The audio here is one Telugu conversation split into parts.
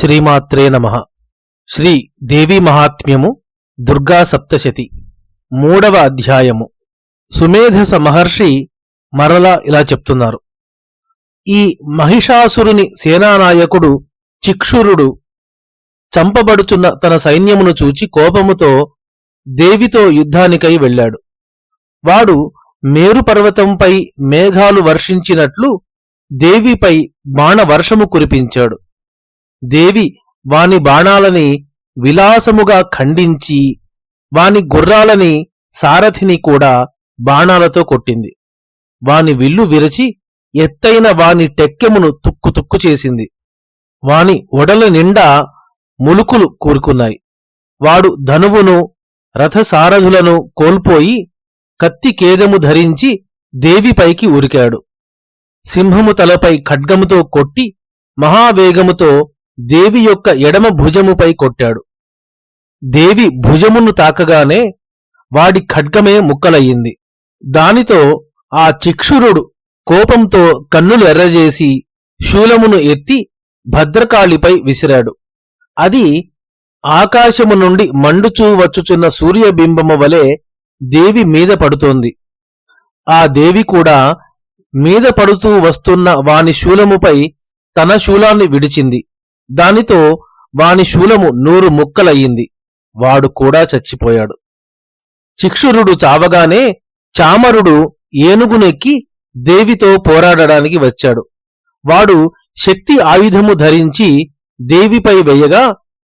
శ్రీమాత్రే నమ. శ్రీ దేవి మహాత్మ్యము దుర్గా సప్తశతి మూడవ అధ్యాయము. సుమేధస మహర్షి మరలా ఇలా చెప్తున్నారు. ఈ మహిషాసురుని సేనానాయకుడు చిక్షురుడు చంపబడుచున్న తన సైన్యమును చూచి కోపముతో దేవితో యుద్ధానికై వెళ్ళాడు. వాడు మేరు పర్వతంపై మేఘాలు వర్షించినట్లు దేవిపై బాణవర్షము కురిపించాడు. దేవి వాని బాణాలని విలాసముగా ఖండించి వాని గుర్రాలని సారథిని కూడా బాణాలతో కొట్టింది. వాని విల్లు విరచి ఎత్తైన వాని టెక్కెమును తుక్కు తుక్కు చేసింది. వాని ఒడల నిండా ములుకులు కూరుకున్నాయి. వాడు ధనువును రథసారథులను కోల్పోయి కత్తి కేదము ధరించి దేవిపైకి ఉరికాడు. సింహము తలపై ఖడ్గముతో కొట్టి మహావేగముతో దేవి యొక్క ఎడమ భుజముపై కొట్టాడు. దేవి భుజమును తాకగానే వాడి ఖడ్గమే ముక్కలయ్యింది. దానితో ఆ చిక్షురుడు కోపంతో కన్నులు ఎర్రజేసి శూలమును ఎత్తి భద్రకాళిపై విసిరాడు. అది ఆకాశము నుండి మండుచూ వచ్చుచున్న సూర్యబింబము వలె దేవి మీద పడుతోంది. ఆ దేవి కూడా మీద పడుతూ వస్తున్న వాని శూలముపై తన శూలాన్ని విడిచింది. దానితో వాని శూలము నూరు ముక్కలయ్యింది. వాడు కూడా చచ్చిపోయాడు. చిక్షురుడు చావగానే చామరుడు ఏనుగునెక్కి దేవితో పోరాడడానికి వచ్చాడు. వాడు శక్తి ఆయుధము ధరించి దేవిపై వెయ్యగా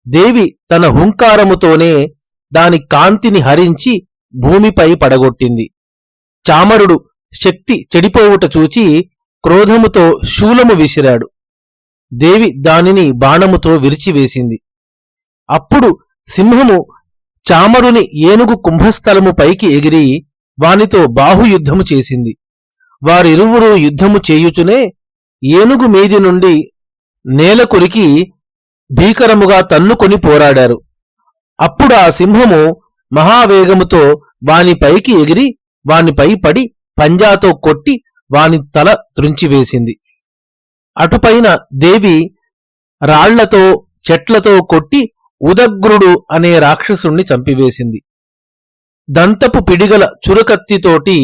దేవి తన హుంకారముతోనే దాని కాంతిని హరించి భూమిపై పడగొట్టింది. చామరుడు శక్తి చెడిపోవుట చూచి క్రోధముతో శూలము విసిరాడు. దేవి దానిని బాణముతో విరిచివేసింది. అప్పుడు సింహము చామరుని ఏనుగు కుంభస్థలము పైకి ఎగిరి వానితో బాహుయుద్ధము చేసింది. వారిరువురు యుద్ధము చేయుచునే ఏనుగు మీది నుండి నేల కొరికి భీకరముగా తన్నుకొని పోరాడారు. అప్పుడు ఆ సింహము మహావేగముతో వానిపైకి ఎగిరి వానిపై పడి పంజాతో కొట్టి వాని తల త్రుంచివేసింది. అటుపైన దేవి రాళ్ళతో చెట్లతో కొట్టి ఉదగ్రుడు అనే రాక్షసుణ్ణి చంపివేసింది. దంతపు పిడిగల చురకత్తితోటి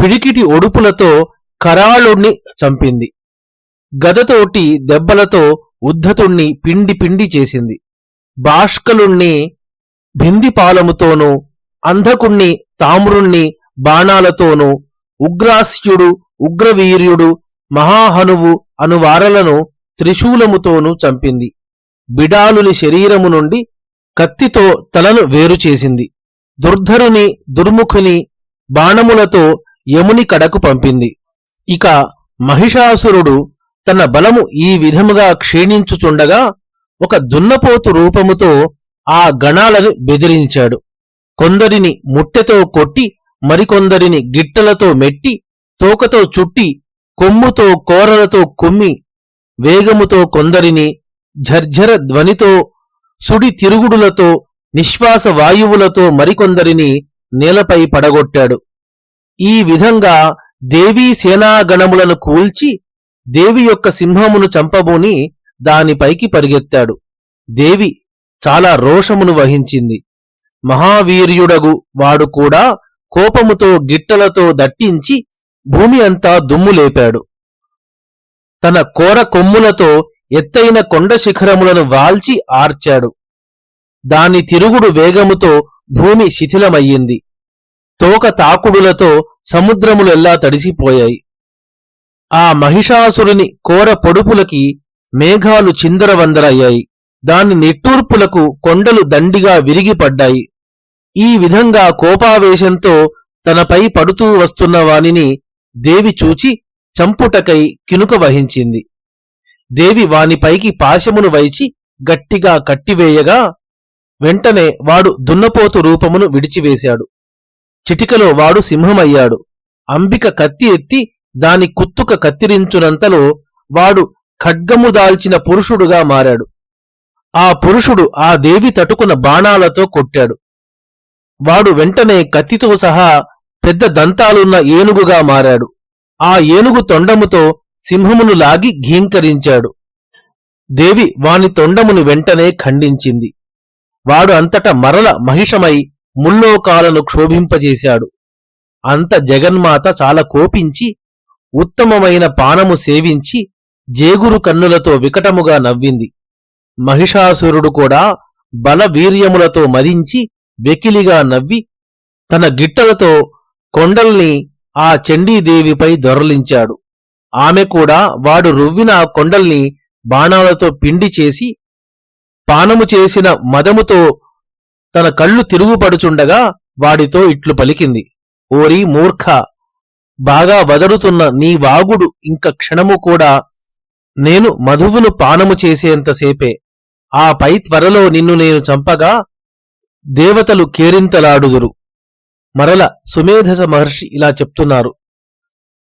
పిడికిటి ఒడుపులతో కరాళుణ్ణి చంపింది. గదతోటి దెబ్బలతో ఉద్ధతుణ్ణి పిండి పిండి చేసింది. బాష్కలుణ్ణి భిందిపాలముతోనూ అంధకుణ్ణి తామ్రుణ్ణి బాణాలతోనూ ఉగ్రాస్యుడు ఉగ్రవీర్యుడు మహాహనువు అనువారలను త్రిశూలముతోనూ చంపింది. బిడాలుని శరీరము నుండి కత్తితో తలను వేరు చేసింది. దుర్ధరుని దుర్ముఖుని బాణములతో యముని కడకు పంపింది. ఇక మహిషాసురుడు తన బలము ఈ విధముగా క్షీణించుచుండగా ఒక దున్నపోతు రూపముతో ఆ గణాలను బెదిరించాడు. కొందరిని ముట్టెతో కొట్టి మరికొందరిని గిట్టలతో మెట్టి తోకతో చుట్టి కొమ్ముతో కోరలతో కొమ్మి వేగముతో కొందరిని ఝర్ఝర ధ్వనితో సుడి తిరుగుడులతో నిశ్వాస వాయువులతో మరికొందరిని నేలపై పడగొట్టాడు. ఈ విధంగా దేవీ సేనాగణములను కూల్చి దేవి యొక్క సింహమును చంపబోని దానిపైకి పరిగెత్తాడు. దేవి చాలా రోషమును వహించింది. మహావీర్యుడగు వాడు కూడా కోపముతో గిట్టలతో దట్టించి భూమి అంతా దుమ్ము లేపాడు. తన కోర కొమ్ములతో ఎత్తైన కొండ శిఖరములను వాల్చి ఆర్చాడు. దాని తిరుగుడు వేగముతో భూమి శిథిలమయ్యింది. తోక తాకుడులతో సముద్రములెల్లా తడిసిపోయాయి. ఆ మహిషాసురుని కోర పొడుపులకి మేఘాలు చిందరవందరయ్యాయి. దాని నిట్టూర్పులకు కొండలు దండిగా విరిగిపడ్డాయి. ఈ విధంగా కోపావేశంతో తనపై పడుతూ వస్తున్న వానిని దేవి చూచి చంపుటకై కినుక వహించింది. దేవి వానిపైకి పాశమును వైచి గట్టిగా కట్టివేయగా వెంటనే వాడు దున్నపోతు రూపమును విడిచివేశాడు. చిటికలో వాడు సింహమయ్యాడు. అంబిక కత్తి ఎత్తి దాని కుత్తుక కత్తిరించునంతలో వాడు ఖడ్గము దాల్చిన పురుషుడుగా మారాడు. ఆ పురుషుడు ఆ దేవి తటుకున్న బాణాలతో కొట్టాడు. వాడు వెంటనే కత్తితో సహా పెద్ద దంతాలున్న ఏనుగుగా మారాడు. ఆ ఏనుగు తొండముతో సింహమును లాగి ఘీంకరించాడు. దేవి వాని తొండమును వెంటనే ఖండించింది. వాడు అంతట మరల మహిషమై ముల్లోకాలను క్షోభింపజేశాడు. అంత జగన్మాత చాలా కోపించి ఉత్తమమైన పానము సేవించి జేగురు కన్నులతో వికటముగా నవ్వింది. మహిషాసురుడు కూడా బలవీర్యములతో మదించి వెకిలిగా నవ్వి తన గిట్టలతో కొండల్ని ఆ చండీదేవిపై దొరలించాడు. ఆమె కూడా వాడు రువ్విన ఆ కొండల్ని బాణాలతో పిండి చేసి పానము చేసిన మదముతో తన కళ్ళు తిరుగుపడుచుండగా వాడితో ఇట్లు పలికింది. ఓరి మూర్ఖ! బాగా వదరుతున్న నీ వాగుడు ఇంక క్షణము కూడా నేను మధువును పానము చేసేంతసేపే ఆ పై త్వరలో నిన్ను నేను చంపగా దేవతలు కేరింతలాడుదురు. మరల సుమేధస మహర్షి ఇలా చెప్తున్నారు.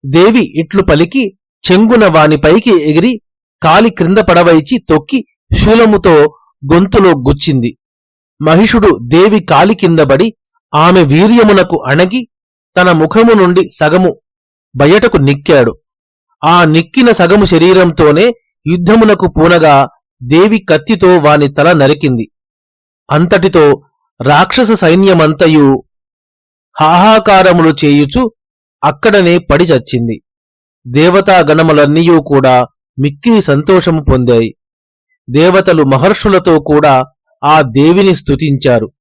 దేవి ఇట్లు పలికి చెంగున వానిపైకి ఎగిరి కాలి క్రింద పడవైచి తొక్కి శూలముతో గొంతులో గుచ్చింది. మహిషుడు దేవి కాలి కిందబడి ఆమె వీర్యమునకు అణగి తన ముఖము నుండి సగము బయటకు నిక్కాడు. ఆ నిక్కిన సగము శరీరంతోనే యుద్ధమునకు పూనగా దేవి కత్తితో వాని తల నరికింది. అంతటితో రాక్షస సైన్యమంతయు హాహాకారములు చేయుచు అక్కడనే పడి చచ్చింది. దేవతాగణములన్నీయూ కూడా మిక్కిలి సంతోషము పొందాయి. దేవతలు మహర్షులతో కూడా ఆ దేవిని స్తుతించారు.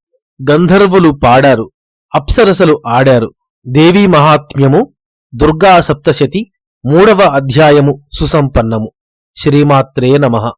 గంధర్వులు పాడారు. అప్సరసలు ఆడారు. దేవీ మహాత్మ్యము దుర్గా సప్తశతి మూడవ అధ్యాయము సుసంపన్నము. శ్రీమాత్రే నమః.